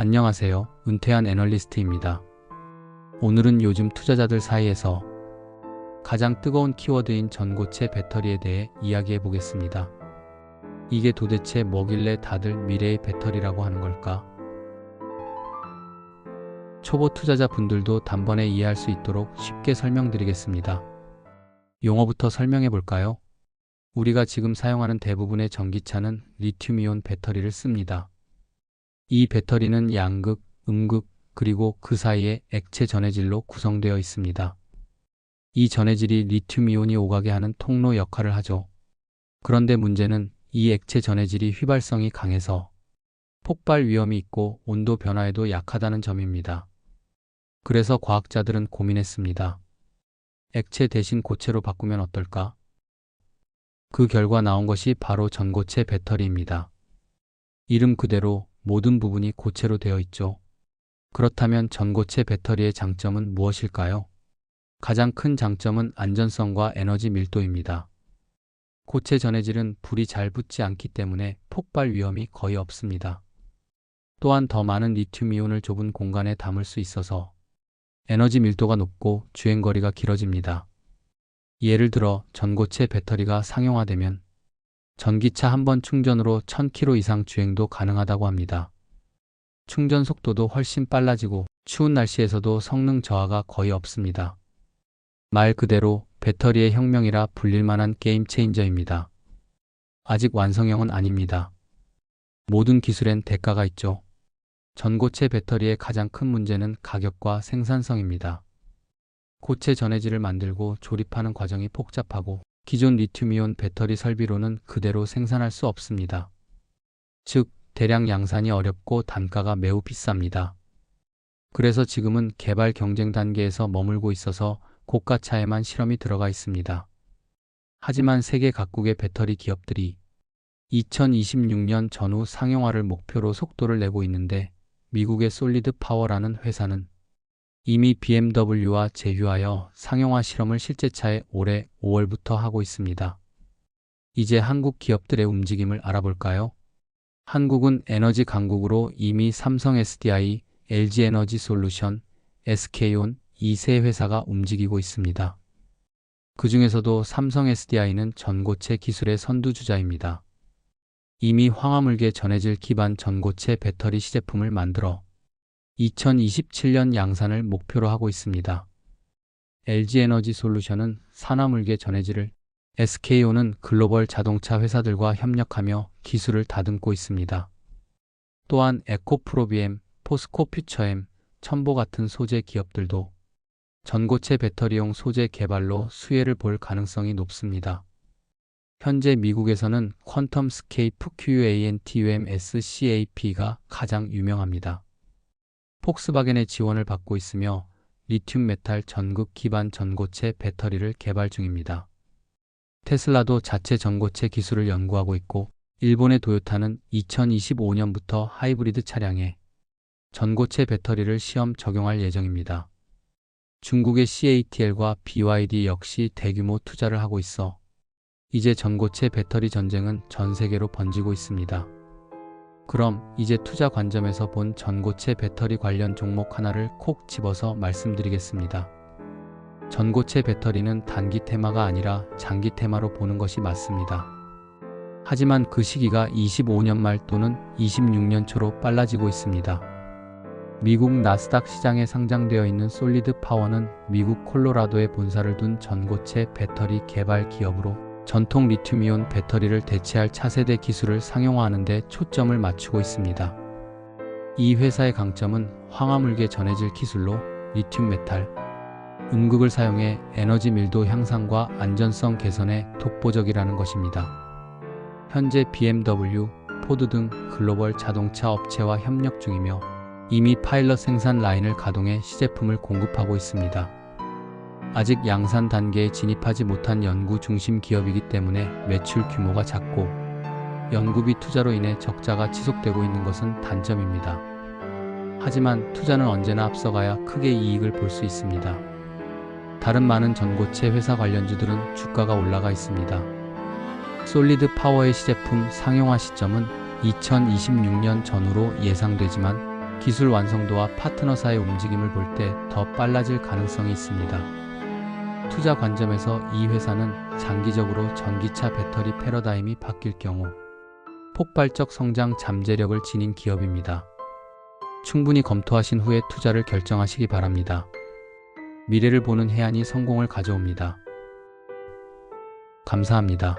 안녕하세요. 은퇴한 애널리스트입니다. 오늘은 요즘 투자자들 사이에서 가장 뜨거운 키워드인 전고체 배터리에 대해 이야기해 보겠습니다. 이게 도대체 뭐길래 다들 미래의 배터리라고 하는 걸까? 초보 투자자 분들도 단번에 이해할 수 있도록 쉽게 설명드리겠습니다. 용어부터 설명해 볼까요? 우리가 지금 사용하는 대부분의 전기차는 리튬이온 배터리를 씁니다. 이 배터리는 양극, 음극, 그리고 그 사이에 액체 전해질로 구성되어 있습니다. 이 전해질이 리튬이온이 오가게 하는 통로 역할을 하죠. 그런데 문제는 이 액체 전해질이 휘발성이 강해서 폭발 위험이 있고 온도 변화에도 약하다는 점입니다. 그래서 과학자들은 고민했습니다. 액체 대신 고체로 바꾸면 어떨까? 그 결과 나온 것이 바로 전고체 배터리입니다. 이름 그대로 모든 부분이 고체로 되어 있죠. 그렇다면 전고체 배터리의 장점은 무엇일까요? 가장 큰 장점은 안전성과 에너지 밀도입니다. 고체 전해질은 불이 잘 붙지 않기 때문에 폭발 위험이 거의 없습니다. 또한 더 많은 리튬 이온을 좁은 공간에 담을 수 있어서 에너지 밀도가 높고 주행거리가 길어집니다. 예를 들어 전고체 배터리가 상용화되면 전기차 한 번 충전으로 1000km 이상 주행도 가능하다고 합니다. 충전 속도도 훨씬 빨라지고 추운 날씨에서도 성능 저하가 거의 없습니다. 말 그대로 배터리의 혁명이라 불릴 만한 게임 체인저입니다. 아직 완성형은 아닙니다. 모든 기술엔 대가가 있죠. 전고체 배터리의 가장 큰 문제는 가격과 생산성입니다. 고체 전해질을 만들고 조립하는 과정이 복잡하고 기존 리튬이온 배터리 설비로는 그대로 생산할 수 없습니다. 즉, 대량 양산이 어렵고 단가가 매우 비쌉니다. 그래서 지금은 개발 경쟁 단계에서 머물고 있어서 고가차에만 실험이 들어가 있습니다. 하지만 세계 각국의 배터리 기업들이 2026년 전후 상용화를 목표로 속도를 내고 있는데 미국의 솔리드 파워라는 회사는 이미 BMW와 제휴하여 상용화 실험을 실제 차에 올해 5월부터 하고 있습니다. 이제 한국 기업들의 움직임을 알아볼까요? 한국은 에너지 강국으로 이미 삼성 SDI, LG 에너지 솔루션, SK온 이세 회사가 움직이고 있습니다. 그 중에서도 삼성 SDI는 전고체 기술의 선두주자입니다. 이미 황화물계 전해질 기반 전고체 배터리 시제품을 만들어 2027년 양산을 목표로 하고 있습니다. LG에너지 솔루션은 산화물계 전해질을 SKO는 글로벌 자동차 회사들과 협력하며 기술을 다듬고 있습니다. 또한 에코프로비엠, 포스코 퓨처엠, 첨보 같은 소재 기업들도 전고체 배터리용 소재 개발로 수혜를 볼 가능성이 높습니다. 현재 미국에서는 퀀텀 스케이프 QUANTUM SCAP가 가장 유명합니다. 폭스바겐의 지원을 받고 있으며 리튬 메탈 전극 기반 전고체 배터리를 개발 중입니다. 테슬라도 자체 전고체 기술을 연구하고 있고 일본의 도요타는 2025년부터 하이브리드 차량에 전고체 배터리를 시험 적용할 예정입니다. 중국의 CATL과 BYD 역시 대규모 투자를 하고 있어 이제 전고체 배터리 전쟁은 전 세계로 번지고 있습니다. 그럼 이제 투자 관점에서 본 전고체 배터리 관련 종목 하나를 콕 집어서 말씀드리겠습니다. 전고체 배터리는 단기 테마가 아니라 장기 테마로 보는 것이 맞습니다. 하지만 그 시기가 25년 말 또는 26년 초로 빨라지고 있습니다. 미국 나스닥 시장에 상장되어 있는 솔리드 파워는 미국 콜로라도에 본사를 둔 전고체 배터리 개발 기업으로 전통 리튬이온 배터리를 대체할 차세대 기술을 상용화하는 데 초점을 맞추고 있습니다. 이 회사의 강점은 황화물계 전해질 기술로 리튬 메탈, 음극을 사용해 에너지 밀도 향상과 안전성 개선에 독보적이라는 것입니다. 현재 BMW, 포드 등 글로벌 자동차 업체와 협력 중이며 이미 파일럿 생산 라인을 가동해 시제품을 공급하고 있습니다. 아직 양산 단계에 진입하지 못한 연구 중심 기업이기 때문에 매출 규모가 작고 연구비 투자로 인해 적자가 지속되고 있는 것은 단점입니다. 하지만 투자는 언제나 앞서가야 크게 이익을 볼 수 있습니다. 다른 많은 전고체 회사 관련주들은 주가가 올라가 있습니다. 솔리드 파워의 시제품 상용화 시점은 2026년 전후로 예상되지만 기술 완성도와 파트너사의 움직임을 볼 때 더 빨라질 가능성이 있습니다. 투자 관점에서 이 회사는 장기적으로 전기차 배터리 패러다임이 바뀔 경우 폭발적 성장 잠재력을 지닌 기업입니다. 충분히 검토하신 후에 투자를 결정하시기 바랍니다. 미래를 보는 해안이 성공을 가져옵니다. 감사합니다.